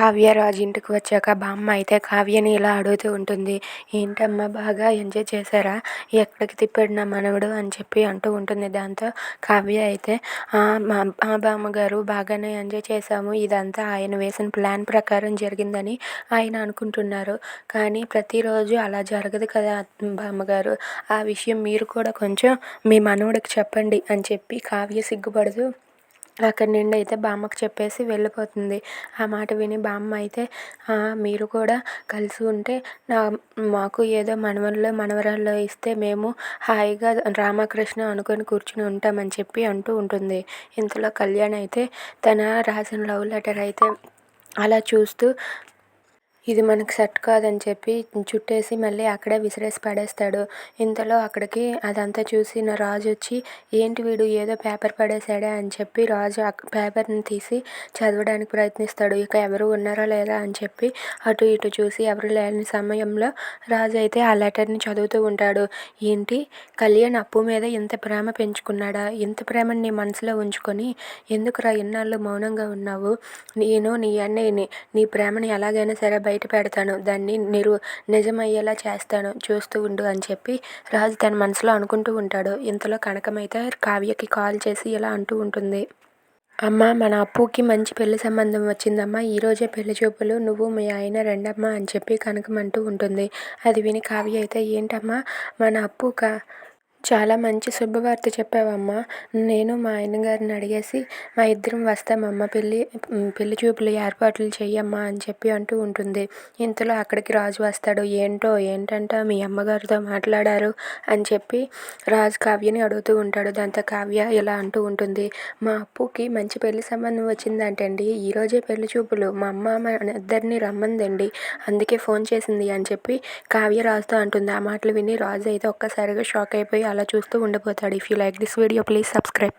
కావ్య రాజు ఇంటికి వచ్చాక బామ్మ అయితే కావ్యని ఇలా అడుగుతూ ఉంటుంది. ఏంటమ్మా బాగా ఎంజాయ్ చేశారా? ఎక్కడికి తిప్పాడు నా మనవడు? అని చెప్పి అంటూ ఉంటుంది. దాంతో కావ్య అయితే "ఆ, మా బామ్మ బామ్మగారు బాగానే ఎంజాయ్ చేశాము. ఇదంతా ఆయన వేసిన ప్లాన్ ప్రకారం జరిగిందని ఆయన అనుకుంటున్నారు. కానీ ప్రతిరోజు అలా జరగదు కదా బామ్మగారు. ఆ విషయం మీరు కూడా కొంచెం మీ మనవడికి చెప్పండి అని చెప్పి కావ్య సిగ్గుపడుతూ అక్కడి నుండి అయితే బామ్మకు చెప్పేసి వెళ్ళిపోతుంది. ఆ మాట విని బామ్మ అయితే మీరు కూడా కలిసి ఉంటే నా మాకు ఏదో మనవల్లో మనవరాల్లో ఇస్తే మేము హాయిగా రామకృష్ణ అనుకొని కూర్చుని ఉంటామని చెప్పి అంటూ ఉంటుంది. ఇంతలో కళ్యాణ్ అయితే తన రాసిన లవ్ లెటర్ అయితే అలా చూస్తూ ఇది మనకు సెట్ కాదని చెప్పి చుట్టేసి మళ్ళీ అక్కడే విసిరేసి పడేస్తాడు. ఇంతలో అక్కడికి అదంతా చూసిన రాజు వచ్చి ఏంటి వీడు ఏదో పేపర్ పడేశాడే అని చెప్పి రాజు పేపర్ని తీసి చదవడానికి ప్రయత్నిస్తాడు. ఇక ఎవరు ఉన్నారో లేదా అని చెప్పి అటు ఇటు చూసి ఎవరు లేని సమయంలో రాజు అయితే ఆ లెటర్ని చదువుతూ ఉంటాడు. ఏంటి? కళ్యాణ్ అప్పు మీద ఇంత ప్రేమ పెంచుకున్నాడా? ఇంత ప్రేమని నీ మనసులో ఉంచుకొని ఎందుకురా ఇన్నాళ్ళు మౌనంగా ఉన్నావు? నేను నీ అన్నయ్యని నీ ప్రేమని ఎలాగైనా సరే బయట పెడతాను. దాన్ని నిరు నిజమయ్యేలా చేస్తాను. చూస్తూ ఉండు అని చెప్పి రాజు తన మనసులో అనుకుంటూ ఉంటాడు. ఇంతలో కనకమైతే కావ్యకి కాల్ చేసి ఇలా అంటూ ఉంటుంది. అమ్మ మన అప్పుకి మంచి పెళ్ళి సంబంధం వచ్చిందమ్మా. ఈరోజే పెళ్ళి చూపులు. నువ్వు మీ ఆయన రెండమ్మా అని చెప్పి కనకం అంటూ ఉంటుంది. అది విని కావ్య అయితే ఏంటమ్మా? మన అప్పు కా చాలా మంచి శుభవార్త చెప్పావమ్మా. నేను మా ఆయనగారిని అడిగేసి మా ఇద్దరం వస్తామమ్మా పెళ్ళి పెళ్ళి చూపులు ఏర్పాట్లు చెయ్యమ్మా అని చెప్పి అంటూ ఉంటుంది. ఇంతలో అక్కడికి రాజు వస్తాడు. ఏంటో ఏంటంట మీ అమ్మగారితో మాట్లాడారు అని చెప్పి రాజు కావ్యని అడుగుతూ ఉంటాడు. దాంతో కావ్య ఇలా అంటూ ఉంటుంది. మా అప్పుకి మంచి పెళ్ళి సంబంధం వచ్చిందంటండి. ఈరోజే పెళ్ళి చూపులు. మా అమ్మ మన ఇద్దరిని రమ్మందండి. అందుకే ఫోన్ చేసింది అని చెప్పి కావ్య రాజుతో అంటుంది. ఆ మాటలు విని రాజు అయితే ఒక్కసారిగా షాక్ అయిపోయి అలా చూస్తూ ఉండిపోతాడు. If you like this video please subscribe